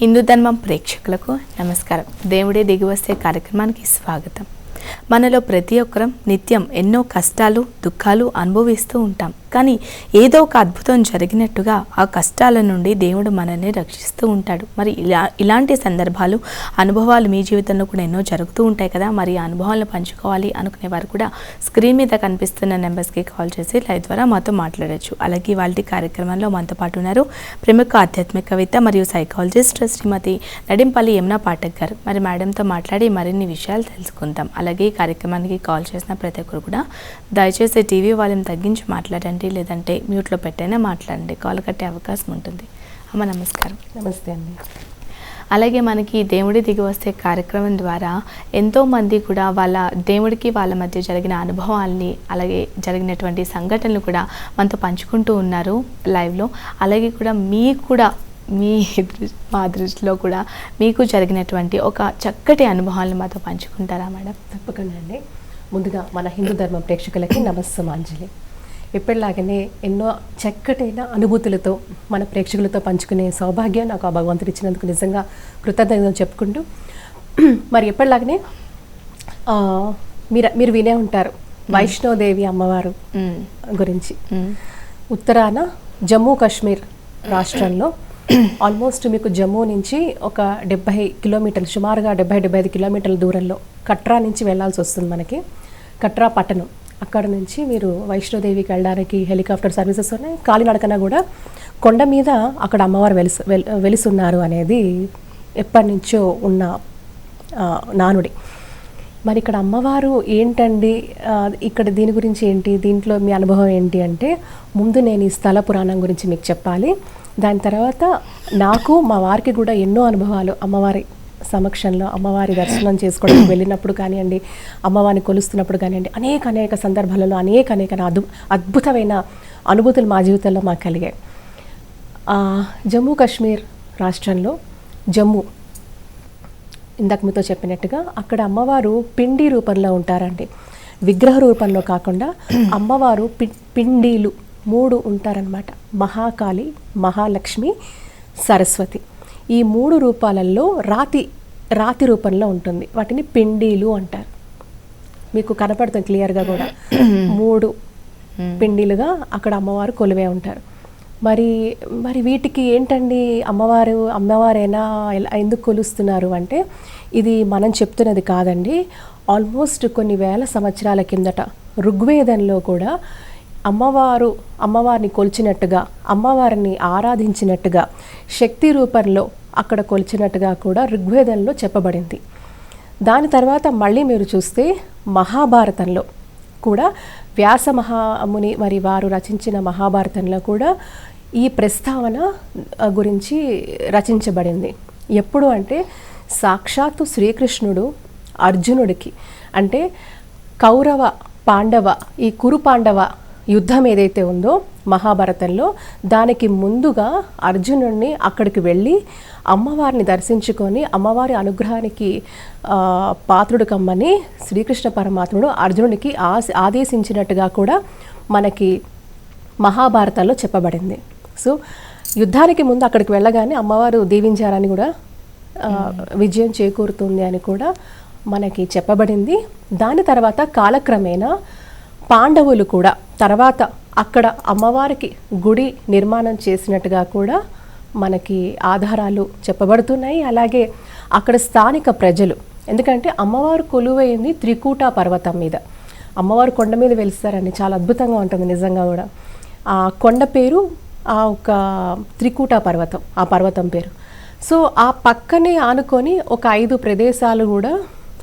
హిందూ ధర్మం ప్రేక్షకులకు నమస్కారం. దేవుడే దిగివస్తే కార్యక్రమానికి స్వాగతం. మనలో ప్రతి ఒక్కరం నిత్యం ఎన్నో కష్టాలు దుఃఖాలు అనుభవిస్తూ ఉంటాం. కానీ ఏదో ఒక అద్భుతం జరిగినట్టుగా ఆ కష్టాల నుండి దేవుడు మనల్ని రక్షిస్తూ ఉంటాడు. మరి ఇలా ఇలాంటి సందర్భాలు అనుభవాలు మీ జీవితంలో కూడా ఎన్నో జరుగుతూ ఉంటాయి కదా? మరి ఆ అనుభవాలను పంచుకోవాలి అనుకునే వారు కూడా స్క్రీన్ మీద కనిపిస్తున్న నెంబర్స్కి కాల్ చేసి లైవ్ ద్వారా మాతో మాట్లాడవచ్చు అలాగే వాళ్ళ కార్యక్రమంలో మనతో పాటు ఉన్నారు ప్రముఖ ఆధ్యాత్మికవేత్త మరియు సైకాలజిస్ట్ శ్రీమతి నడింపల్లి యమునా పాఠక్ గారు. మరి మేడంతో మాట్లాడి మరిన్ని విషయాలు తెలుసుకుందాం. అలాగే ఈ కార్యక్రమానికి కాల్ చేసిన ప్రతి ఒక్కరు కూడా దయచేసి టీవీ వాళ్ళని తగ్గించి మాట్లాడండి. లేదంటే మ్యూట్లో పెట్టైనా మాట్లాడండి. కాల్ కట్టే అవకాశం ఉంటుంది. అమ్మ నమస్కారం. నమస్తే అండి. అలాగే మనకి దేవుడి దిగి వస్తే కార్యక్రమం ద్వారా ఎంతో మంది కూడా వాళ్ళ దేవుడికి వాళ్ళ మధ్య జరిగిన అనుభవాల్ని అలాగే జరిగినటువంటి సంఘటనలు కూడా మనతో పంచుకుంటూ ఉన్నారు లైవ్లో. అలాగే కూడా మీకు కూడా మీ మా దృష్టిలో కూడా మీకు జరిగినటువంటి ఒక చక్కటి అనుభవాలను మాతో పంచుకుంటారా మేడం? తప్పకుండా అండి. ముందుగా మన హిందూ ధర్మం ప్రేక్షకులకి నమస్సమాంజలి. ఎప్పటిలాగానే ఎన్నో చక్కటైన అనుభూతులతో మన ప్రేక్షకులతో పంచుకునే సౌభాగ్యం నాకు ఆ భగవంతుడు ఇచ్చినందుకు నిజంగా కృతజ్ఞతలు చెప్పుకుంటూ మరి ఎప్పటిలాగానే మీరు మీరు వినే ఉంటారు వైష్ణోదేవి అమ్మవారు మ్మ్. గురించి. ఉత్తరాన జమ్మూ కాశ్మీర్ రాష్ట్రంలో ఆల్మోస్ట్ మీకు జమ్మూ నుంచి ఒక డెబ్బై కిలోమీటర్లు సుమారుగా డెబ్బై డెబ్బై ఐదు కిలోమీటర్ల దూరంలో కట్రా నుంచి వెళ్ళాల్సి వస్తుంది మనకి. కట్రా పట్టణం. అక్కడ నుంచి మీరు వైష్ణోదేవికి వెళ్ళడానికి హెలికాప్టర్ సర్వీసెస్ ఉన్నాయి. కాలినడకన కూడా కొండ మీద అక్కడ అమ్మవారు వెలిసి వెల్ వెలిసున్నారు అనేది ఎప్పటి నుంచో ఉన్న నానుడి. మరి ఇక్కడ అమ్మవారు ఏంటండి? ఇక్కడ దీని గురించి ఏంటి? దీంట్లో మీ అనుభవం ఏంటి అంటే ముందు నేను ఈ స్థల పురాణం గురించి మీకు చెప్పాలి. దాని తర్వాత నాకు మా వారికి కూడా ఎన్నో అనుభవాలు అమ్మవారి సమక్షంలో అమ్మవారి దర్శనం చేసుకోవడానికి వెళ్ళినప్పుడు కానివ్వండి అమ్మవారిని కొలుస్తున్నప్పుడు కానివ్వండి అనేక అనేక సందర్భాలలో అనేక అనేక అద్భు అద్భుతమైన అనుభూతులు మా జీవితంలో మాకు కలిగాయి. జమ్మూ కాశ్మీర్ రాష్ట్రంలో జమ్మూ ఇందాక మీతో చెప్పినట్టుగా అక్కడ అమ్మవారు పిండి రూపంలో ఉంటారండి. విగ్రహ రూపంలో కాకుండా అమ్మవారు పి పిండీలు మూడు ఉంటారనమాట మహాకాళి మహాలక్ష్మి సరస్వతి. ఈ మూడు రూపాలలో రాతి రాతి రూపంలో ఉంటుంది. వాటిని పిండీలు అంటారు. మీకు కనపడుతుంది క్లియర్గా కూడా. మూడు పిండిలుగా అక్కడ అమ్మవారు కొలువే ఉంటారు. మరి మరి వీటికి ఏంటండి? అమ్మవారు అమ్మవారేనా? ఎందుకు కొలుస్తున్నారు అంటే ఇది మనం చెప్తున్నది కాదండి. ఆల్మోస్ట్ కొన్ని వేల సంవత్సరాల కిందట ఋగ్వేదంలో కూడా అమ్మవారు అమ్మవారిని కొలిచినట్టుగా అమ్మవారిని ఆరాధించినట్టుగా శక్తి రూపంలో అక్కడ కొలిచినట్టుగా కూడా ఋగ్వేదంలో చెప్పబడింది. దాని తర్వాత మళ్ళీ మీరు చూస్తే మహాభారతంలో కూడా వ్యాస మహాముని మరి వారు రచించిన మహాభారతంలో కూడా ఈ ప్రస్తావన గురించి రచించబడింది. ఎప్పుడు అంటే సాక్షాత్తు శ్రీకృష్ణుడు అర్జునుడికి. అంటే కౌరవ పాండవ ఈ కురు పాండవ యుద్ధం ఏదైతే ఉందో మహాభారతంలో దానికి ముందుగా అర్జునుడిని అక్కడికి వెళ్ళి అమ్మవారిని దర్శించుకొని అమ్మవారి అనుగ్రహానికి పాత్రుడు కమ్మని శ్రీకృష్ణ పరమాత్ముడు అర్జునుడికి ఆశ ఆదేశించినట్టుగా కూడా మనకి మహాభారతంలో చెప్పబడింది. సో యుద్ధానికి ముందు అక్కడికి వెళ్ళగానే అమ్మవారు దీవించారని కూడా విజయం చేకూరుతుంది అని కూడా మనకి చెప్పబడింది. దాని తర్వాత కాలక్రమేణా పాండవులు కూడా తర్వాత అక్కడ అమ్మవారికి గుడి నిర్మాణం చేసినట్టుగా కూడా మనకి ఆధారాలు చెప్పబడుతున్నాయి. అలాగే అక్కడ స్థానిక ప్రజలు ఎందుకంటే అమ్మవారు కొలువైంది త్రికూట పర్వతం మీద. అమ్మవారు కొండ మీద వెలుస్తారని చాలా అద్భుతంగా ఉంటుంది నిజంగా కూడా. ఆ కొండ పేరు ఆ ఒక త్రికూట పర్వతం ఆ పర్వతం పేరు. సో ఆ పక్కనే ఆనుకొని ఒక ఐదు ప్రదేశాలు కూడా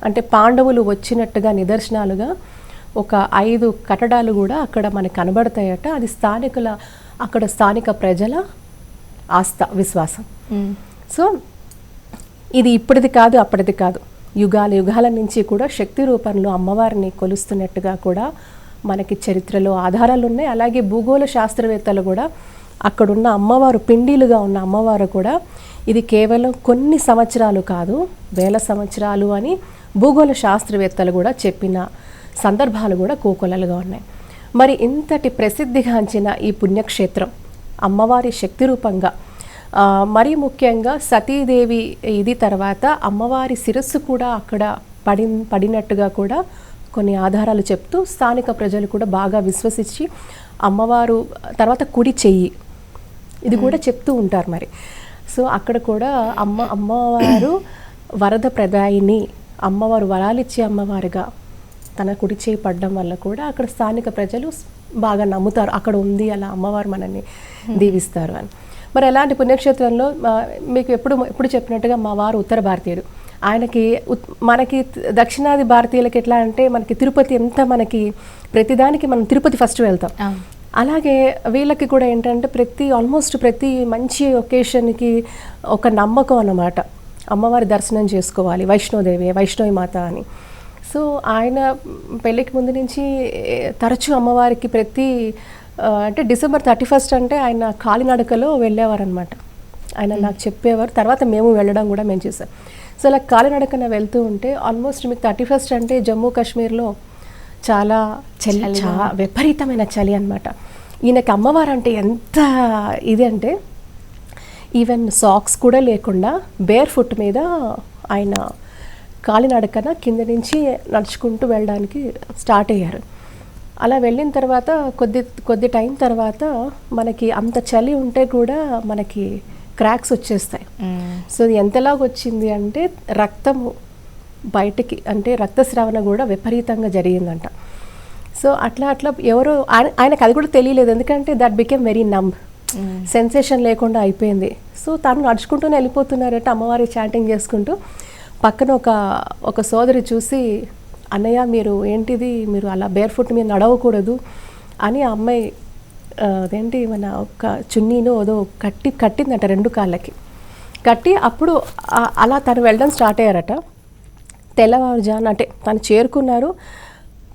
అంటే పాండవులు వచ్చినట్టుగా నిదర్శనాలుగా ఒక ఐదు కట్టడాలు కూడా అక్కడ మనకు కనబడతాయట. అది స్థానికుల అక్కడ స్థానిక ప్రజల ఆస్థ విశ్వాసం. సో ఇది ఇప్పటిది కాదు అప్పటిది కాదు. యుగాల యుగాల నుంచి కూడా శక్తి రూపంలో అమ్మవారిని కొలుస్తున్నట్టుగా కూడా మనకి చరిత్రలో ఆధారాలు ఉన్నాయి. అలాగే భూగోళ శాస్త్రవేత్తలు కూడా అక్కడున్న అమ్మవారు పిండిలుగా ఉన్న అమ్మవారు కూడా ఇది కేవలం కొన్ని సంవత్సరాలు కాదు వేల సంవత్సరాలు అని భూగోళ శాస్త్రవేత్తలు కూడా చెప్పిన సందర్భాలు కూడా కోకొలలుగా ఉన్నాయి. మరి ఇంతటి ప్రసిద్ధిగాంచిన ఈ పుణ్యక్షేత్రం అమ్మవారి శక్తి రూపంగా మరి మరీ ముఖ్యంగా సతీదేవి ఇది తర్వాత అమ్మవారి శిరస్సు కూడా అక్కడ పడి పడినట్టుగా కూడా కొన్ని ఆధారాలు చెప్తూ స్థానిక ప్రజలు కూడా బాగా విశ్వసించి అమ్మవారు తర్వాత కుడి చెయ్యి ఇది కూడా చెప్తూ ఉంటారు మరి. సో అక్కడ కూడా అమ్మ అమ్మవారు వరద ప్రదాయిని అమ్మవారు వరాలిచ్చే అమ్మవారుగా తన కుడి చేయి పడడం వల్ల కూడా అక్కడ స్థానిక ప్రజలు బాగా నమ్ముతారు. అక్కడ ఉంది అలా అమ్మవారు మనల్ని దీవిస్తారు అని. మరి అలాంటి పుణ్యక్షేత్రంలో మీకు ఎప్పుడు ఎప్పుడు చెప్పినట్టుగా మా వారు ఉత్తర భారతీయుడు ఆయనకి ఉత్- మనకి దక్షిణాది భారతీయులకి ఎట్లా అంటే మనకి తిరుపతి ఎంత మనకి ప్రతిదానికి మనం తిరుపతి ఫస్ట్ వెళ్తాం. అలాగే వీళ్ళకి కూడా ఏంటంటే ప్రతి ఆల్మోస్ట్ ప్రతి మంచి ఒకేషన్కి ఒక నమ్మకం అన్నమాట. అమ్మవారి దర్శనం చేసుకోవాలి. వైష్ణోదేవి వైష్ణవి మాత అని. సో ఆయన పెళ్ళికి ముందు నుంచి తరచూ అమ్మవారికి ప్రతి అంటే డిసెంబర్ థర్టీ ఫస్ట్ అంటే ఆయన కాలినడకలో వెళ్ళేవారనమాట ఆయన నాకు చెప్పేవారు. తర్వాత మేము వెళ్ళడం కూడా మేము చేసాం సో అలా కాలినడకన వెళ్తూ ఉంటే ఆల్మోస్ట్ మీకు థర్టీ ఫస్ట్ అంటే జమ్మూ కాశ్మీర్లో చాలా చలి చా విపరీతమైన చలి అన్నమాట. ఈయనకి అమ్మవారు అంటే ఎంత ఇది అంటే ఈవెన్ సాక్స్ కూడా లేకుండా బేర్ ఫుట్ మీద ఆయన కాలినడకన కింద నుంచి నడుచుకుంటూ వెళ్ళడానికి స్టార్ట్ అయ్యారు. అలా వెళ్ళిన తర్వాత కొద్ది కొద్ది టైం తర్వాత మనకి అంత చలి ఉంటే కూడా మనకి క్రాక్స్ వచ్చేస్తాయి. సో ఎంతలాగా వచ్చింది అంటే రక్తము బయటికి అంటే రక్తస్రావణ కూడా విపరీతంగా జరిగిందంట. సో అట్లా అట్లా ఎవరో ఆయన ఆయనకు అది కూడా తెలియలేదు. ఎందుకంటే that became very numb sensation లేకుండా అయిపోయింది. సో తను నడుచుకుంటూనే వెళ్ళిపోతున్నారట అమ్మవారి చాటింగ్ చేసుకుంటూ. పక్కన ఒక ఒక సోదరి చూసి అన్నయ్య మీరు ఏంటిది? మీరు అలా బేర్ ఫుట్ మీద నడవకూడదు అని ఆ అమ్మాయి అదేంటి మన ఒక చున్నీను ఏదో కట్టి కట్టిందంట రెండు కాళ్ళకి. కట్టి అప్పుడు అలా తను వెళ్ళడం స్టార్ట్ అయ్యారట. తెల్లవారుజామున అంటే తను చేరుకున్నారు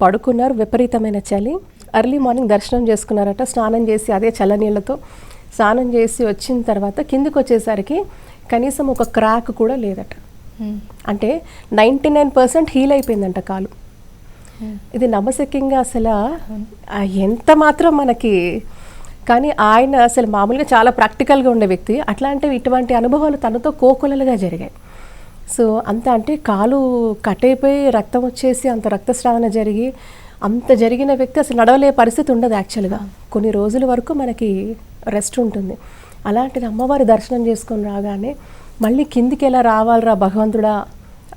పడుకున్నారు విపరీతమైన చలి. అర్లీ మార్నింగ్ దర్శనం చేసుకున్నారట స్నానం చేసి అదే చల్లనీళ్ళతో. స్నానం చేసి వచ్చిన తర్వాత కిందికి వచ్చేసరికి కనీసం ఒక క్రాక్ కూడా లేదట. అంటే నైంటీ నైన్ పర్సెంట్ హీల్ అయిపోయిందంట కాలు. ఇది నమ్మశక్యంగా అసలు ఎంత మాత్రం మనకి కానీ ఆయన అసలు మామూలుగా చాలా ప్రాక్టికల్గా ఉండే వ్యక్తి. అట్లాంటివి ఇటువంటి అనుభవాలు తనతో కోకొలలుగా జరిగాయి. సో అంత అంటే కాలు కట్ అయిపోయి రక్తం వచ్చేసి అంత రక్తస్రావణ జరిగి అంత జరిగిన వ్యక్తి అసలు నడవలే పరిస్థితి ఉండదు యాక్చువల్గా. కొన్ని రోజుల వరకు మనకి రెస్ట్ ఉంటుంది. అలాంటిది అమ్మవారి దర్శనం చేసుకొని రాగానే మళ్ళీ కిందికి ఎలా రావాలిరా భగవంతుడా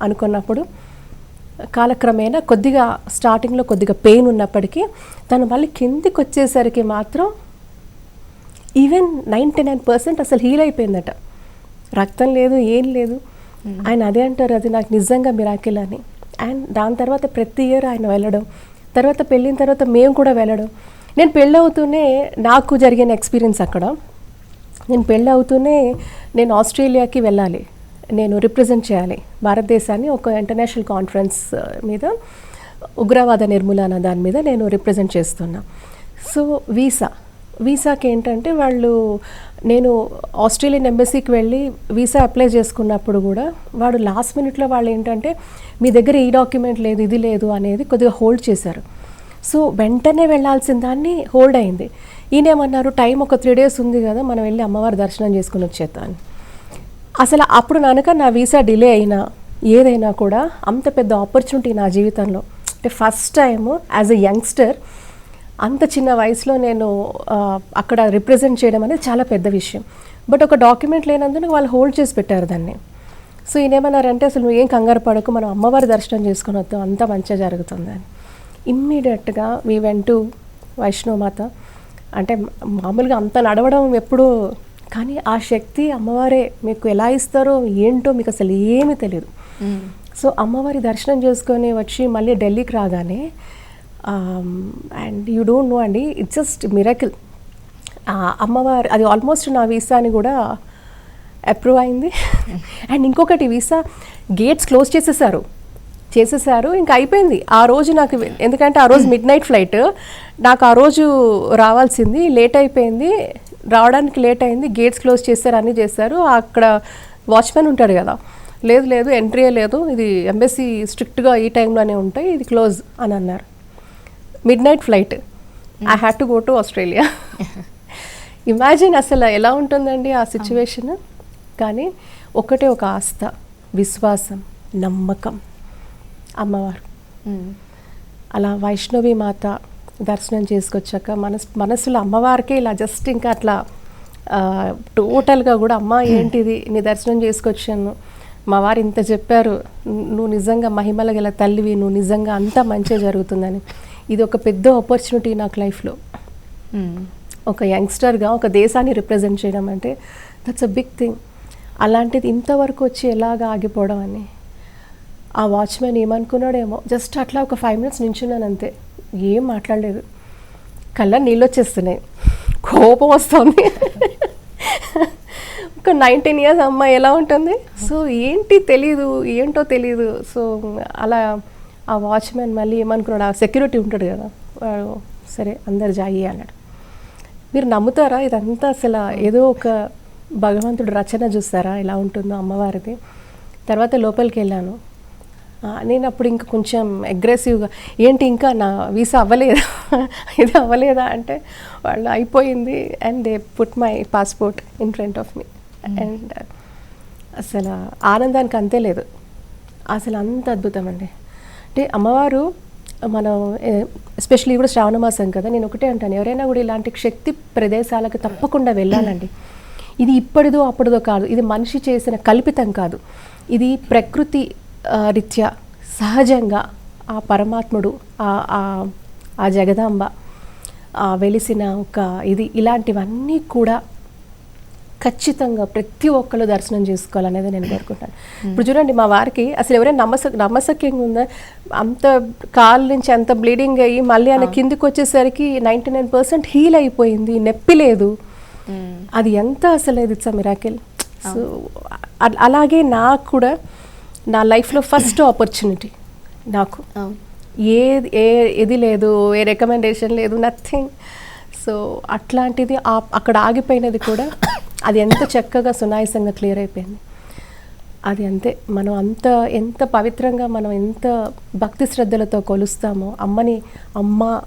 అనుకున్నప్పుడు కాలక్రమేణా కొద్దిగా స్టార్టింగ్లో కొద్దిగా పెయిన్ ఉన్నప్పటికీ తను మళ్ళీ కిందికి వచ్చేసరికి మాత్రం ఈవెన్ నైంటీ నైన్ పర్సెంట్ అసలు హీల్ అయిపోయిందట. రక్తం లేదు ఏం లేదు. ఆయన అదే అంటారు అది నాకు నిజంగా మిరాకిల్ అని. అండ్ దాని తర్వాత ప్రతి ఇయర్ ఆయన వెళ్ళడం. తర్వాత పెళ్ళిన తర్వాత మేము కూడా వెళ్ళడం. నేను పెళ్ళి అవుతూనే నాకు జరిగిన ఎక్స్పీరియన్స్ అక్కడ. నేను పెళ్ళి అవుతూనే నేను ఆస్ట్రేలియాకి వెళ్ళాలి. నేను రిప్రజెంట్ చేయాలి. భారతదేశాన్ని ఒక ఇంటర్నేషనల్ కాన్ఫరెన్స్ మీద ఉగ్రవాద నిర్మూలన దాని మీద నేను రిప్రజెంట్ చేస్తున్నా. So visa. వీసాకి ఏంటంటే వాళ్ళు నేను ఆస్ట్రేలియన్ ఎంబసీకి వెళ్ళి వీసా అప్లై చేసుకున్నప్పుడు కూడా వాడు లాస్ట్ మినిట్లో వాళ్ళు ఏంటంటే మీ దగ్గర ఈ డాక్యుమెంట్ లేదు ఇది లేదు అనేది కొద్దిగా హోల్డ్ చేశారు. సో వెంటనే వెళ్ళాల్సిన దాన్ని హోల్డ్ అయింది. ఈయనేమన్నారు టైం ఒక త్రీ డేస్ ఉంది కదా మనం వెళ్ళి అమ్మవారి దర్శనం చేసుకుని వచ్చేద్దాం. అసలు అప్పుడు కనుక నా వీసా డిలే అయినా ఏదైనా కూడా అంత పెద్ద ఆపర్చునిటీ నా జీవితంలో. అంటే first time as a youngster అంత చిన్న వయసులో నేను అక్కడ రిప్రజెంట్ చేయడం అనేది చాలా పెద్ద విషయం. బట్ ఒక డాక్యుమెంట్ లేనందున వాళ్ళు హోల్డ్ చేసి పెట్టారు దాన్ని. సో ఈయనేమన్నారంటే అసలు నువ్వు ఏం కంగారు పడకు మనం అమ్మవారి దర్శనం చేసుకుని వద్దాం అంత మంచిగా జరుగుతుందని ఇమ్మీడియట్గా వీ వెంటు వైష్ణవమాత అంటే మామూలుగా అంత నడవడం ఎప్పుడు కానీ ఆ శక్తి అమ్మవారే మీకు ఎలా ఇస్తారో ఏంటో మీకు అసలు ఏమీ తెలియదు. సో అమ్మవారి దర్శనం చేసుకొని వచ్చి మళ్ళీ ఢిల్లీకి రాగానే అండ్ యూ డోంట్ నో అండి ఇట్స్ జస్ట్ మిరకిల్. అమ్మవారి అది ఆల్మోస్ట్ నా వీసాని కూడా అప్రూవ్ అయింది. అండ్ ఇంకొకటి వీసా గేట్స్ క్లోజ్ చేసేసారు. చేసేసారు ఇంకా అయిపోయింది. ఆ రోజు నాకు ఎందుకంటే ఆ రోజు మిడ్ నైట్ ఫ్లైట్ నాకు ఆ రోజు రావాల్సింది. లేట్ అయిపోయింది. రావడానికి లేట్ అయింది. గేట్స్ క్లోజ్ చేశారు అన్నీ చేశారు అక్కడ వాచ్మెన్ ఉంటాడు కదా. లేదు లేదు ఎంట్రీ లేదు. ఇది ఎంబసీ స్ట్రిక్ట్గా ఈ టైంలోనే ఉంటాయి. ఇది క్లోజ్ అని అన్నారు. Midnight flight I had to go to Australia imagine అసలు ఎలా ఉంటుందండి ఆ సిచ్యువేషన్ కానీ ఒకటే ఒక ఆస్థ. విశ్వాసం నమ్మకం. అమ్మవారు. అలా వైష్ణవి మాత దర్శనం చేసుకొచ్చాక మనస్ మనసులో అమ్మవారికే ఇలా జస్ట్ ఇంకా అట్లా టోటల్గా కూడా అమ్మ ఏంటిది? నీ దర్శనం చేసుకొచ్చాను. మా వారు ఇంత చెప్పారు. నువ్వు నిజంగా మహిమల గల తల్లివి. నువ్వు నిజంగా అంతా మంచిగా జరుగుతుందని. ఇది ఒక పెద్ద ఆపర్చునిటీ నాకు లైఫ్లో. ఒక యంగ్స్టర్గా ఒక దేశాన్ని రిప్రజెంట్ చేయడం అంటే దట్స్ అ బిగ్ థింగ్ అలాంటిది ఇంతవరకు వచ్చి ఎలాగ ఆగిపోవడం అని. ఆ వాచ్మెన్ ఏమనుకున్నాడేమో జస్ట్ అట్లా ఒక ఫైవ్ మినిట్స్ నించున్నాను అంతే. ఏం మాట్లాడలేదు. కళ్ళ నీళ్ళు వచ్చేస్తున్నాయి. కోపం వస్తుంది. ఒక నైన్టీన్ ఇయర్స్ అమ్మాయి ఎలా ఉంటుంది? సో ఏంటి తెలీదు ఏంటో తెలీదు. సో అలా ఆ వాచ్మెన్ మళ్ళీ ఏమనుకున్నాడు? ఆ సెక్యూరిటీ ఉంటాడు కదా. వాడు సరే అందరు జాయి అన్నాడు. మీరు నమ్ముతారా? ఇదంతా అసలు ఏదో ఒక భగవంతుడు రచన చూస్తారా? ఎలా ఉంటుందో అమ్మవారిది. తర్వాత లోపలికి వెళ్ళాను. నేను అప్పుడు ఇంకా కొంచెం అగ్రెసివ్గా ఏంటి ఇంకా నా వీసా అవ్వలేదా? ఇది అవ్వలేదా? అంటే వాళ్ళు అయిపోయింది and they put my passport in front of me and అసలు ఆనందానికి అంతే లేదు. అసలు అంత అద్భుతం అండి. అంటే అమ్మవారు మనం ఎస్పెషల్లీ కూడా శ్రావణ మాసం కదా నేను ఒకటే అంటాను ఎవరైనా కూడా ఇలాంటి శక్తి ప్రదేశాలకు తప్పకుండా వెళ్ళాలండి. ఇది ఇప్పటిదో అప్పటిదో కాదు ఇది మనిషి చేసిన కల్పితం కాదు. ఇది ప్రకృతి రీత్యా సహజంగా ఆ పరమాత్ముడు ఆ- జగదాంబ ఆ వెలిసిన ఒక ఇది ఇలాంటివన్నీ కూడా ఖచ్చితంగా ప్రతి ఒక్కళ్ళు దర్శనం చేసుకోవాలనేది నేను కోరుకుంటాను. ఇప్పుడు చూడండి మా వారికి అసలు ఎవరైనా నమ్మస నమ్మసక్యంగా ఉందా? అంత కాలు నుంచి అంత బ్లీడింగ్ అయ్యి మళ్ళీ ఆయన కిందికి వచ్చేసరికి నైంటీ నైన్ పర్సెంట్ హీల్ అయిపోయింది నొప్పి లేదు. అది ఎంత అసలు ఇది ఇట్స్ మిరాకిల్ సో అలాగే నాకు కూడా నా లైఫ్లో ఫస్ట్ ఆపర్చునిటీ నాకు. అవును ఏ ఏ ఇది లేదు ఏ రికమెండేషన్ లేదు నథింగ్ సో అట్లాంటిది అక్కడ ఆగిపోయినది కూడా అది ఎంత చక్కగా సునాయసంగా క్లియర్ అయిపోయింది. అది అంతే. మనం అంత ఎంత పవిత్రంగా మనం ఎంత భక్తి శ్రద్ధలతో కొలుస్తామో అమ్మని అమ్మ.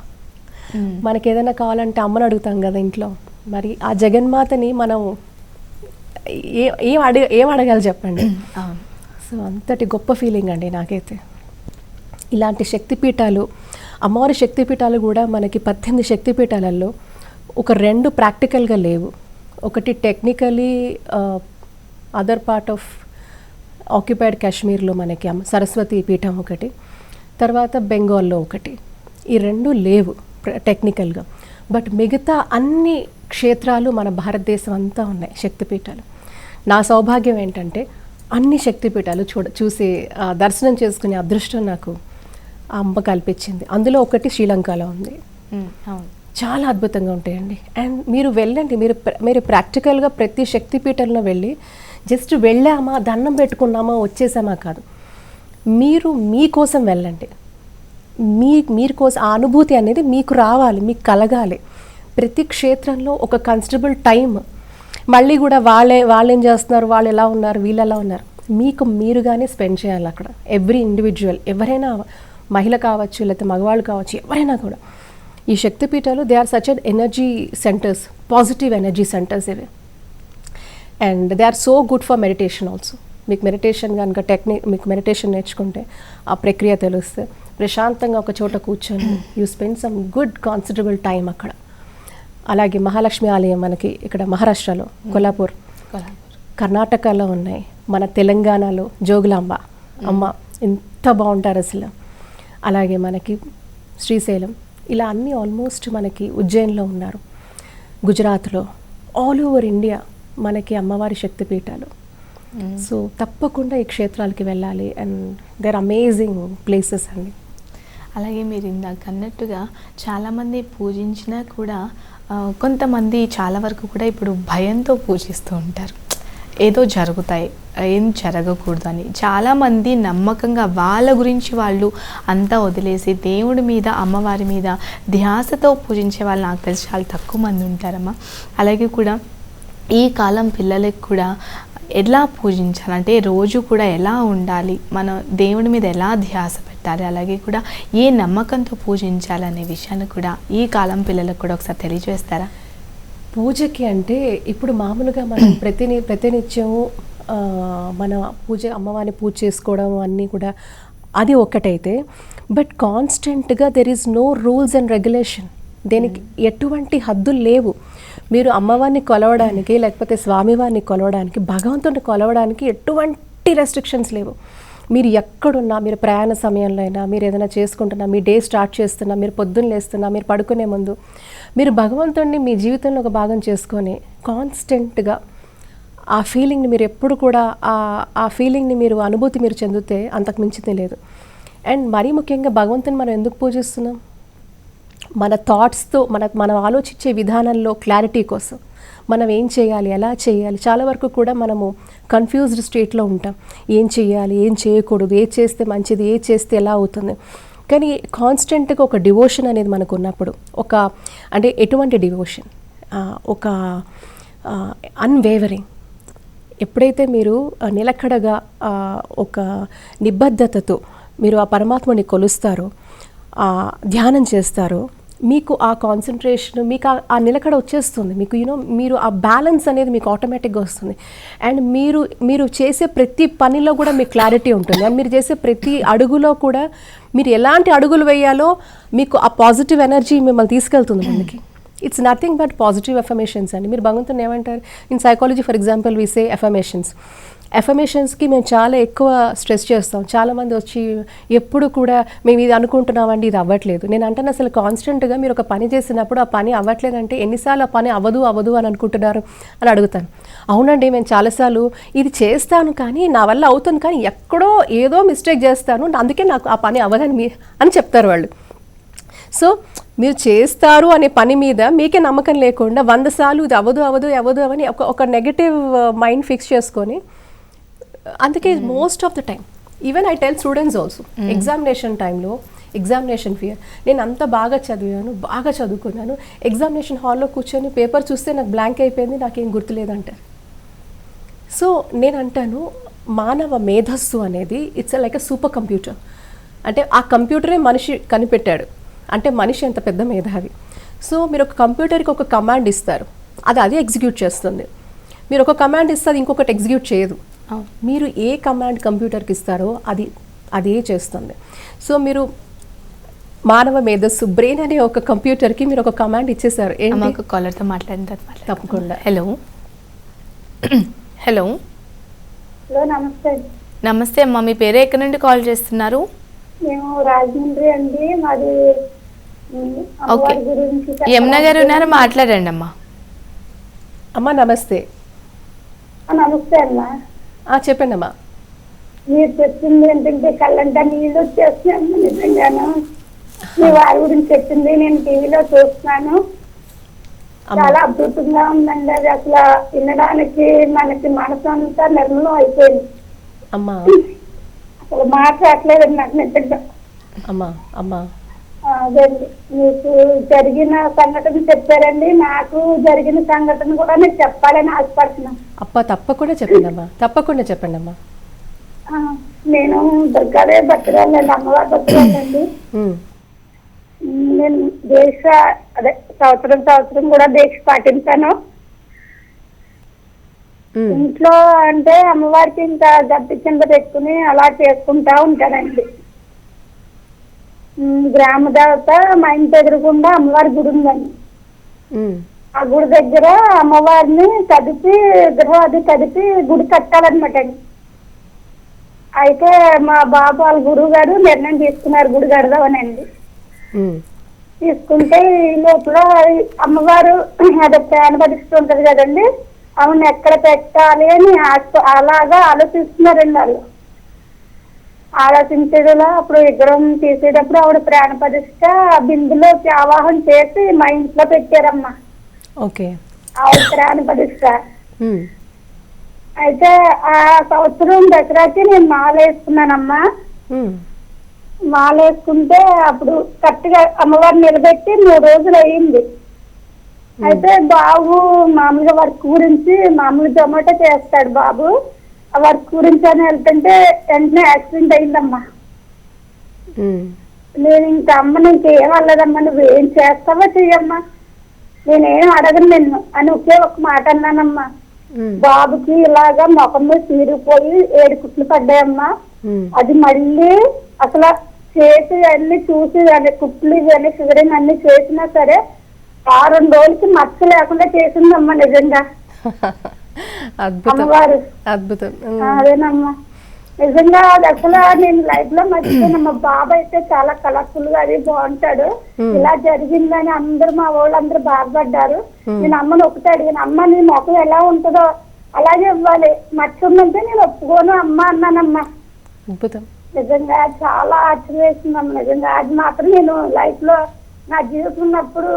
మనకి ఏదైనా కావాలంటే అమ్మని అడుగుతాం కదా ఇంట్లో. మరి ఆ జగన్మాతని మనం ఏ ఏం అడగ ఏం అడగాలి చెప్పండి? సో అంతటి గొప్ప ఫీలింగ్ అండి నాకైతే. ఇలాంటి శక్తిపీఠాలు అమ్మవారి శక్తిపీఠాలు కూడా మనకి పద్దెనిమిది శక్తిపీఠాలలో ఒక రెండు ప్రాక్టికల్గా లేవు. ఒకటి technically other part of occupied కాశ్మీర్లో మనకి సరస్వతి పీఠం ఒకటి. తర్వాత బెంగాల్లో ఒకటి. ఈ రెండు లేవు టెక్నికల్గా బట్ మిగతా అన్ని క్షేత్రాలు మన భారతదేశం అంతా ఉన్నాయి శక్తిపీఠాలు. నా సౌభాగ్యం ఏంటంటే అన్ని శక్తిపీఠాలు చూడ చూసి దర్శనం చేసుకునే అదృష్టం నాకు ఆ అమ్మ కల్పించింది. అందులో ఒకటి శ్రీలంకలో ఉంది. చాలా అద్భుతంగా ఉంటాయండి. అండ్ మీరు వెళ్ళండి మీరు మీరు ప్రాక్టికల్గా ప్రతి శక్తిపీఠంలో వెళ్ళి జస్ట్ వెళ్ళామా దండం పెట్టుకున్నామా వచ్చేసామా కాదు. మీరు మీకోసం వెళ్ళండి. మీ మీరు కోసం ఆ అనుభూతి అనేది మీకు రావాలి మీకు కలగాలి. ప్రతి క్షేత్రంలో ఒక కన్సిడరబుల్ టైం మళ్ళీ కూడా వాళ్ళే వాళ్ళు ఏం చేస్తున్నారు? వాళ్ళు ఎలా ఉన్నారు? వీళ్ళు ఎలా ఉన్నారు? మీకు మీరుగానే స్పెండ్ చేయాలి అక్కడ. ఎవ్రీ ఇండివిజువల్ ఎవరైనా మహిళ కావచ్చు లేకపోతే మగవాళ్ళు కావచ్చు ఎవరైనా కూడా. ఈ శక్తిపీఠాలు they are such and energy centres positive energy centres ఇవి. And they are so good for meditation also మీకు మెడిటేషన్ కనుక టెక్నిక్ మీకు మెడిటేషన్ నేర్చుకుంటే ఆ ప్రక్రియ తెలిస్తే ప్రశాంతంగా ఒక చోట కూర్చొని you spend some good considerable time అక్కడ. అలాగే మహాలక్ష్మి ఆలయం మనకి ఇక్కడ మహారాష్ట్రలో కొల్లాపూర్ కర్ణాటకలో ఉన్నాయి మన తెలంగాణలో జోగులాంబ. అమ్మ ఎంత బాగుంటారు అసలు. అలాగే మనకి శ్రీశైలం. ఇలా అన్నీ ఆల్మోస్ట్ మనకి ఉజ్జయిన్లో ఉన్నారు. గుజరాత్లో ఆల్ ఓవర్ ఇండియా మనకి అమ్మవారి శక్తిపీఠాలు. సో తప్పకుండా ఈ క్షేత్రాలకి వెళ్ళాలి. అండ్ దేర్ అమేజింగ్ ప్లేసెస్ అండి అలాగే మీరు ఇందాక అన్నట్టుగా చాలామంది పూజించినా కూడా కొంతమంది చాలా వరకు కూడా ఇప్పుడు భయంతో పూజిస్తూ ఉంటారు. ఏదో జరుగుతాయి ఏం జరగకూడదు అని. చాలామంది నమ్మకంగా వాళ్ళ గురించి వాళ్ళు అంతా వదిలేసి దేవుడి మీద అమ్మవారి మీద ధ్యాసతో పూజించే వాళ్ళు నాకు తెలిసి చాలా తక్కువ మంది ఉంటారమ్మా. అలాగే కూడా ఈ కాలం పిల్లలకు కూడా ఎలా పూజించాలంటే రోజు కూడా ఎలా ఉండాలి? మన దేవుడి మీద ఎలా ధ్యాస పెట్టాలి? అలాగే కూడా ఏ నమ్మకంతో పూజించాలనే విషయాన్ని కూడా ఈ కాలం పిల్లలకు కూడా ఒకసారి తెలియజేస్తారా? పూజకి అంటే ఇప్పుడు మామూలుగా మనం ప్రతి ప్రతినిత్యము ఆ, మన పూజ అమ్మవారిని పూజ చేసుకోవడం అన్నీ కూడా అది ఒక్కటైతే. బట్ కాన్స్టెంట్గా there is no rules and regulation దీనికి ఎటువంటి హద్దులు లేవు. మీరు అమ్మవారిని కొలవడానికి లేకపోతే స్వామివారిని కొలవడానికి భగవంతుని కొలవడానికి ఎటువంటి రెస్ట్రిక్షన్స్ లేవు. మీరు ఎక్కడున్నా మీరు ప్రయాణ సమయంలో అయినా మీరు ఏదైనా చేసుకుంటున్నా మీ డే స్టార్ట్ చేస్తున్నా మీరు పొద్దున్న లేస్తున్నా మీరు పడుకునే ముందు మీరు భగవంతుడిని మీ జీవితంలో ఒక భాగం చేసుకొని కాన్స్టెంట్గా ఆ ఫీలింగ్ని మీరు ఎప్పుడు కూడా ఆ ఆ ఫీలింగ్ని మీరు అనుభూతి మీరు చెందితే అంతకు మించింది లేదు. అండ్ మరీ ముఖ్యంగా భగవంతుని మనం ఎందుకు పూజిస్తున్నాం? మన థాట్స్తో మన మనం ఆలోచించే విధానంలో క్లారిటీ కోసం మనం ఏం చేయాలి ఎలా చేయాలి చాలా వరకు కూడా మనము కన్ఫ్యూజ్డ్ స్టేట్లో ఉంటాం. ఏం చేయాలి ఏం చేయకూడదు ఏ చేస్తే మంచిది ఏ చేస్తే ఎలా అవుతుంది. కానీ కాన్స్టెంట్గా ఒక డివోషన్ అనేది మనకు ఉన్నప్పుడు ఒక అంటే ఎటువంటి డివోషన్ ఒక అన్వేవరింగ్ ఎప్పుడైతే మీరు నిలకడగా ఒక నిబద్ధతతో మీరు ఆ పరమాత్మని కొలుస్తారో ధ్యానం చేస్తారో. మీకు ఆ కాన్సన్ట్రేషన్ మీకు ఆ- నిలకడ వచ్చేస్తుంది. మీకు యూనో మీరు ఆ బ్యాలెన్స్ అనేది మీకు ఆటోమేటిక్గా వస్తుంది. అండ్ మీరు మీరు చేసే ప్రతి పనిలో కూడా మీకు క్లారిటీ ఉంటుంది. అండ్ మీరు చేసే ప్రతి అడుగులో కూడా మీరు ఎలాంటి అడుగులు వేయాలో మీకు ఆ పాజిటివ్ ఎనర్జీ మిమ్మల్ని తీసుకెళ్తుంది మనకి it's nothing but positive affirmations అండి. మీరు భగవంతుని ఏమంటారు? In psychology for example we say affirmations ఎఫర్మేషన్స్కి మేము చాలా ఎక్కువ స్ట్రెస్ చేస్తాం. చాలామంది వచ్చి ఎప్పుడు కూడా మేము ఇది అనుకుంటున్నామండి ఇది అవ్వట్లేదు. నేను అంటాను అసలు కాన్స్టెంట్గా మీరు ఒక పని చేసినప్పుడు ఆ పని అవ్వట్లేదంటే ఎన్నిసార్లు ఆ పని అవ్వదు అవ్వదు అని అనుకుంటున్నారు? అని అడుగుతాను. అవునండి మేము చాలాసార్లు ఇది చేస్తాను కానీ నా వల్ల అవుతుంది కానీ ఎక్కడో ఏదో మిస్టేక్ చేస్తాను. అందుకే నాకు ఆ పని అవ్వదని మీ అని చెప్తారు వాళ్ళు. సో మీరు చేస్తారు అనే పని మీద మీకే నమ్మకం లేకుండా వంద సార్లు ఇది అవ్వదు అవ్వదు అవ్వదు అని ఒక ఒక నెగటివ్ మైండ్ ఫిక్స్ చేసుకొని అందుకే most of the time even I tell students also examination టైంలో ఎగ్జామినేషన్ ఫియర్ నేను అంత బాగా చదివాను బాగా చదువుకున్నాను ఎగ్జామినేషన్ హాల్లో కూర్చొని పేపర్ చూస్తే నాకు బ్లాంక్ అయిపోయింది నాకేం గుర్తులేదంటారు సో నేను అంటాను మానవ మేధస్సు అనేది it's like a super computer అంటే ఆ కంప్యూటరే మనిషి కనిపెట్టాడు. అంటే మనిషి ఎంత పెద్ద మేధావి. సో మీరు ఒక కంప్యూటర్కి ఒక కమాండ్ ఇస్తారు. అది అది ఎగ్జిక్యూట్ చేస్తుంది. మీరు ఒక కమాండ్ ఇస్తే అది ఇంకొకటి ఎగ్జిక్యూట్ చేయదు. మీరు ఏ కమాండ్ కంప్యూటర్కి ఇస్తారో అది అదే చేస్తుంది. సో మీరు మానవ మేధస్సు బ్రెయిన్ అనే ఒక కంప్యూటర్కి మీరు ఒక కమాండ్ ఇచ్చేసారు. అమ్మ ఒక కాలర్తో మాట్లాడిన తర్వాత. తప్పకుండా. హలో హలో హలో నమస్తే. నమస్తే అమ్మ మీ పేరు ఎక్కడి నుండి కాల్ చేస్తున్నారు? మేము రాజమండ్రి అండి. మాది ఓకే. యమున గారు ఉన్నారు? మాట్లాడండి అమ్మా. అమ్మా నమస్తే. నమస్తే ఆ, చెప్పండి అమ్మా. మీరు చెప్పింది ఏంటంటే కళ్ళంట నీళ్ళు వచ్చేస్తున్నాను నిజంగాను. మీ వారి గురించి చెప్పింది నేను టీవీలో చూస్తున్నాను. అమ్మా. చాలా అద్భుతంగా ఉందండి అది అసలు. వినడానికి మనకి మనసు అంతా నిర్మలం అయిపోయింది. అమ్మా. అసలు మాట్లాడలేదు నాకు నిజంగా అమ్మా అమ్మా. అదండి మీకు జరిగిన సంఘటన చెప్పారండి. నాకు జరిగిన సంఘటన కూడా నేను చెప్పాలని ఆశపడుతున్నాను అప్ప తప్పకుండా చెప్పండి అమ్మా. తప్పకుండా చెప్పండి అమ్మా. నేను దుర్గాదేవి భద్రాలండి అమ్మవారి భద్రాలండి. నేను దీక్ష అదే సంవత్సరం సంవత్సరం కూడా దీక్ష పాటించాను. ఇంట్లో అంటే అమ్మవారికి ఇంకా కింద పెట్టుకుని అలా చేసుకుంటా ఉంటానండి. గ్రామ దేవత మా ఇంటి ఎదురుకుండా అమ్మవారి గుడి ఉందండి. ఆ గుడి దగ్గర అమ్మవారిని కదిపి విగ్రహం అది కదిపి గుడి కట్టాలన్నమాట అండి. అయితే మా బాబు వాళ్ళ గురువు గారు నిర్ణయం తీసుకున్నారు గుడి కడదామనండి. తీసుకుంటే ఈ లోపల అమ్మవారు అదే ప్రతిష్ఠ ఉంటది కదండి ఆమెను ఎక్కడ పెట్టాలి అని అలాగా ఆలోచిస్తున్నారండి వాళ్ళు. ఆలోచించడంలో అప్పుడు విగ్రహం తీసేటప్పుడు ఆవిడ ప్రాణ ప్రతిష్ఠ బిందులోకి ఆవాహన చేసి మా ఇంట్లో పెట్టారమ్మా. ఓకే. ఆవిడ ప్రాణ ప్రతిష్ఠ. ఉమ్, అయితే ఆ సంవత్సరం దసరాకి నేను మాల వేసుకున్నానమ్మా మాల వేసుకుంటే అప్పుడు కరెక్ట్గా అమ్మవారిని నిలబెట్టి మూడు రోజులు అయ్యింది అయితే బాబు మామూలుగా వర్క్ గురించి మామూలు జొమాటో చేస్తాడు బాబు. వర్క్ గురించి అని వెళ్తుంటే వెంటనే యాక్సిడెంట్ అయిందమ్మా. నేను ఇంకా అమ్మ నీకేం అవ్వలేదమ్మా నువ్వు ఏం చేస్తావో చెయ్యమ్మా. నేనేం అడగను నిన్ను అని ఒకే ఒక మాట అన్నానమ్మా. బాబుకి ఇలాగా ముఖం మీద తీరిపోయి ఏడు కుట్లు పడ్డాయమ్మా. అది మళ్ళీ అసలు చేతి అన్ని చూసి అన్ని కుట్లు ఇవన్నీ ఫిగరింగ్ అన్ని చేసినా సరే ఆ రెండు రోజులకి మచ్చ లేకుండా చేసిందమ్మా నిజంగా. అద్భుతం. అదేనమ్మా. నిజంగా అది అసలు నేను లైఫ్లో మర్చిపోయినమ్మా. బాబు అయితే చాలా కలర్ఫుల్గా అది బాగుంటాడు. ఇలా జరిగిందని అందరూ మా వాళ్ళందరూ బాధపడ్డారు. నేను అమ్మని ఒకటే అడిగిన అమ్మ నీ మొఖం ఎలా ఉంటుందో అలాగే ఇవ్వాలి. మచ్చ ఉందంటే నేను ఒప్పుకోను అమ్మ అన్నానమ్మా. అద్భుతం. నిజంగా చాలా ఆశ్చర్య నిజంగా అది మాత్రం నేను లైఫ్లో నా జీవితం ఉన్నప్పుడు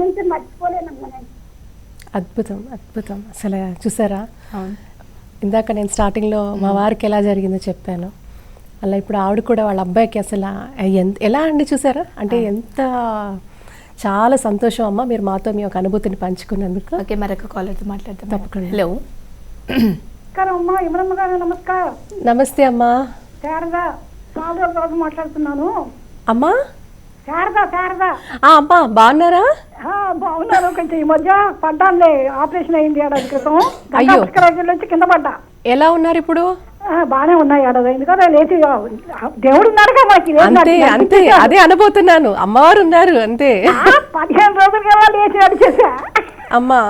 నుంచి మర్చిపోలేనమ్మా నేను. అద్భుతం అద్భుతం. అసలు చూసారా? అవును. ఇందాక నేను స్టార్టింగ్లో మా వారికి ఎలా జరిగిందో చెప్పాను. అలా ఇప్పుడు ఆవిడ కూడా వాళ్ళ అబ్బాయికి అసలు ఎంత ఎలా అండి చూసారా? అంటే ఎంత చాలా సంతోషం అమ్మ. మీరు మాతో మీ యొక్క అనుభూతిని పంచుకున్నందుకు. ఓకే మరొక కాలర్తో మాట్లాడతాం తప్పకుండా. హలో నమస్తే అమ్మా. మాట్లాడుతున్నాను. అమ్మా? శారదా శారదా. ఆ, అమ్మా బాగున్నారా? ఆ, బాగున్నాను. కొంచెం ఈ మధ్య పడ్డానులే. ఆపరేషన్ అయింది ఏడాది క్రితం. అయ్యో. పుష్కరాజుల నుంచి కింద పడ్డా. ఎలా ఉన్నారు ఇప్పుడు? ఆ, బాగానే ఉన్నాయి ఏడాది అయింది కదా లేచి దేవుడు కదా మనకి ఏం అంతే అంతే. అదే అనబోతున్నాను అమ్మవారు ఉన్నారు అంతే. పదిహేను రోజులు కదా లేచి నడిచేసా. అమ్మా.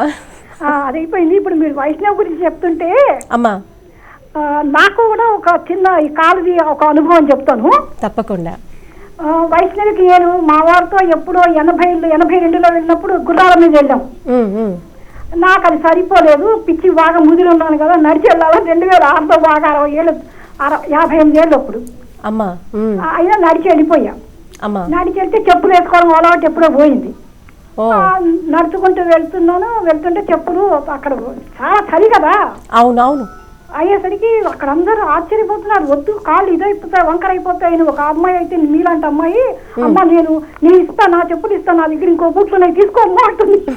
ఆ, అది అయిపోయింది. ఇప్పుడు మీరు వైష్ణవ్ గురించి చెప్తుంటే అమ్మా. నాకు కూడా ఒక చిన్న ఈ కాలుది ఒక అనుభవం చెప్తాను. తప్పకుండా. వైష్ణవికి నేను మా వారితో ఎప్పుడో ఎనభై ఎనభై రెండులో వెళ్ళినప్పుడు గుర్రాల మీద వెళ్ళాం. నాకు అది సరిపోలేదు. పిచ్చి బాగా ముదిరి ఉన్నాను కదా నడిచి వెళ్ళాలని రెండు వేల ఆరులో బాగా అరవై ఏళ్ళు యాభై ఎనిమిది ఏళ్ళు అప్పుడు. అయినా నడిచి వెళ్ళిపోయా. నడిచి వెళ్తే చెప్పులు వేసుకోవడం అలవాటు ఎప్పుడో పోయింది. నడుచుకుంటూ వెళ్తున్నాను వెళ్తుంటే చెప్పులు అక్కడ చాలా చలి కదా. అవును అవును అయ్యేసరికి అక్కడ అందరూ ఆశ్చర్యపోతున్నారు. వద్దు కాళ్ళు ఇదైపోతాయి వంకర అయిపోతాయి ఒక అమ్మాయి అయితే మీలాంటి అమ్మాయి. అమ్మ నేను నేను ఇస్తాను నా చెప్పులు ఇస్తాను నా దగ్గర ఇంకో బుక్స్ ఉన్నాయి తీసుకోమ్మా అంటుంది.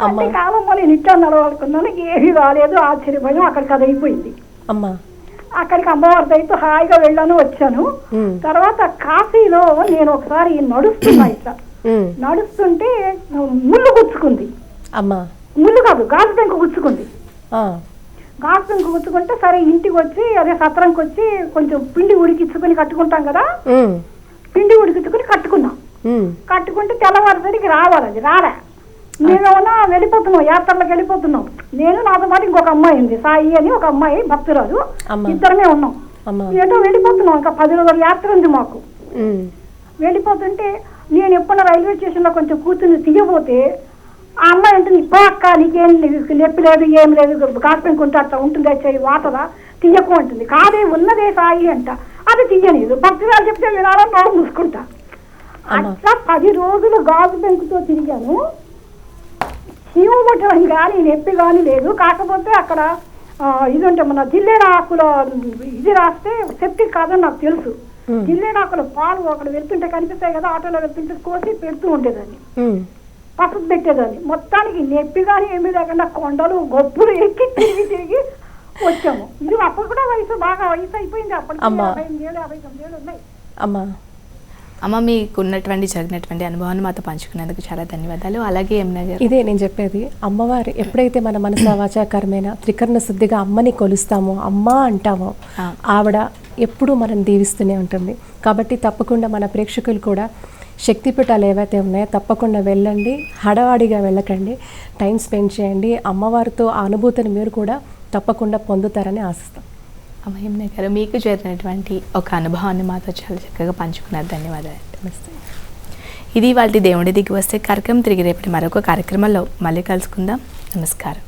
అమ్మా. అంటే కాదమ్మా నేను ఇట్లా నడవాలనుకున్నాను ఏమీ రాలేదు ఆశ్చర్యపోయాం అక్కడికి అది అయిపోయింది. అమ్మా. అక్కడికి అమ్మవారి దయతో హాయిగా వెళ్ళాను వచ్చాను. తర్వాత కాశీలో నేను ఒకసారి నడుస్తున్నా ఇట్లా. నడుస్తుంటే ముళ్ళు గుచ్చుకుంది. అమ్మా. ముళ్ళు కాదు గాజు పెంకు గుచ్చుకుంది. పెంకు గుచ్చుకుంటే సరే ఇంటికి వచ్చి అదే సత్రంకి వచ్చి కొంచెం పిండి ఉడికించుకొని కట్టుకుంటాం కదా? పిండి ఉడికించుకొని కట్టుకున్నాం. కట్టుకుంటే తెల్లవారిసరికి రావాలి అది రాలే. మేమేమన్నా వెళ్ళిపోతున్నాం యాత్రలకు వెళ్ళిపోతున్నాం. నేను నాతో పాటు ఇంకొక అమ్మాయి ఉంది సాయి అని ఒక అమ్మాయి భక్తురాలు. అమ్మా. ఇద్దరమే ఉన్నాం. ఏటో వెళ్ళిపోతున్నాం ఇంకా పది రోజుల యాత్ర ఉంది మాకు. వెళ్ళిపోతుంటే నేను ఎప్పుడన్నా రైల్వే స్టేషన్లో కొంచెం కూర్చుని తీయబోతే ఆ అమ్మాయి ఉంటుంది పో అక్క నీకేం నొప్పి లేదు ఏం లేదు గాస్పెంక్ ఉంటే అట్లా ఉంటుంది చెయ్యి వాటరా తీయకు అంటుంది. కాదే ఉన్నదే సాయి అంట. అది తీయలేదు భక్తురాలు చెప్తే వినాలని నోరు మూసుకుంటా. అట్లా పది రోజులు గాజు బెంకుతో తిరిగాను. చీమముట్టడం కానీ నొప్పి కానీ లేదు. కాకపోతే అక్కడ ఇది ఉంటే మన జిల్లేడు ఆకులో ఇది రాస్తే సెప్టిక్ కాదని నాకు తెలుసు. జిల్లేడు ఆకుల పాలు అక్కడ వెళ్తుంటే కనిపిస్తాయి కదా ఆటోలో వెళ్తుంటే కోసి పెడుతూ ఉండేదాన్ని. పసుపు పెట్టేదాన్ని. మొత్తానికి నొప్పి కానీ ఏమీ లేకుండా కొండలు గొప్పలు ఎక్కి తిరిగి తిరిగి వచ్చాము. ఇది అప్పుడు కూడా వయసు బాగా వయసు అయిపోయింది. అప్పటికి అమ్మా. యాభై ఎనిమిది యాభై తొమ్మిది ఏళ్ళు ఉన్నాయి. అమ్మా. అమ్మ మీకు ఉన్నటువంటి జరిగినటువంటి అనుభవాన్ని మాతో పంచుకున్నందుకు చాలా ధన్యవాదాలు. అలాగే గారు ఇదే నేను చెప్పేది. అమ్మవారు ఎప్పుడైతే మన మనసు వాచాకరమైన త్రికరణ శుద్ధిగా అమ్మని కొలుస్తామో అమ్మ అంటామో. ఆవిడ ఎప్పుడూ మనం దీవిస్తూనే ఉంటుంది. కాబట్టి తప్పకుండా మన ప్రేక్షకులు కూడా శక్తిపీఠాలు ఏవైతే ఉన్నాయో తప్పకుండా వెళ్ళండి హడావాడిగా వెళ్ళకండి టైం స్పెండ్ చేయండి. అమ్మవారితో ఆ అనుభూతిని మీరు కూడా తప్పకుండా పొందుతారని ఆశిస్తాం. అమ్మ యమున గారు మీకు జరిగినటువంటి ఒక అనుభవాన్ని మాతో చాలా చక్కగా పంచుకున్నారు. ధన్యవాదాలు. నమస్తే. ఇది వాళ్ళ దేవుడి దిగి వస్తే కార్యక్రమం. తిరిగి రేపటి మరొక కార్యక్రమంలో మళ్ళీ కలుసుకుందాం. నమస్కారం.